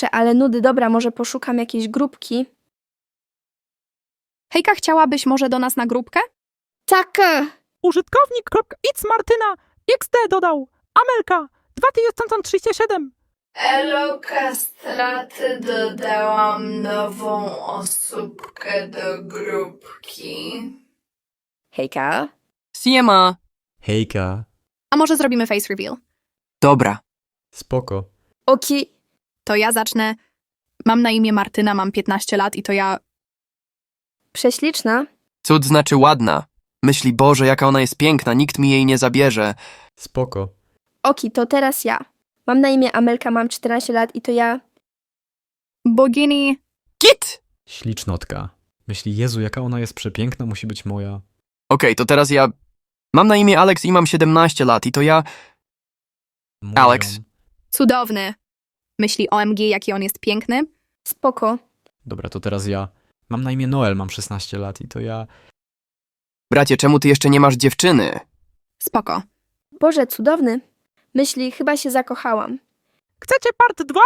Kurczę, ale nudy, dobra, może poszukam jakiejś grupki. Hejka, chciałabyś może do nas na grupkę? Tak, e, Użytkownik.x Martyna XD dodał Amelka 2037 Eloka straty dodałam nową osóbkę do grupki. hejka. Siema. Hejka. A może zrobimy face reveal? Dobra. Spoko. Oki, To ja zacznę. Mam na imię Martyna, mam 15 lat i to ja... prześliczna. Cud znaczy ładna. Myśli, Boże, jaka ona jest piękna, nikt mi jej nie zabierze. Spoko. Oki, to teraz ja. Mam na imię Amelka, mam 14 lat i to ja. Bogini... Git! Ślicznotka. Myśli, Jezu, jaka ona jest przepiękna, musi być moja. Okej, to teraz ja... Mam na imię Alex i mam 17 lat i to ja... moją. Alex. Cudowny. Myśli OMG, jaki on jest piękny. Spoko. Dobra, to teraz ja. Mam na imię Noel, mam 16 lat i to ja. Bracie, czemu ty jeszcze nie masz dziewczyny? Spoko. Boże, cudowny. Myśli, chyba się zakochałam. Chcecie part 2?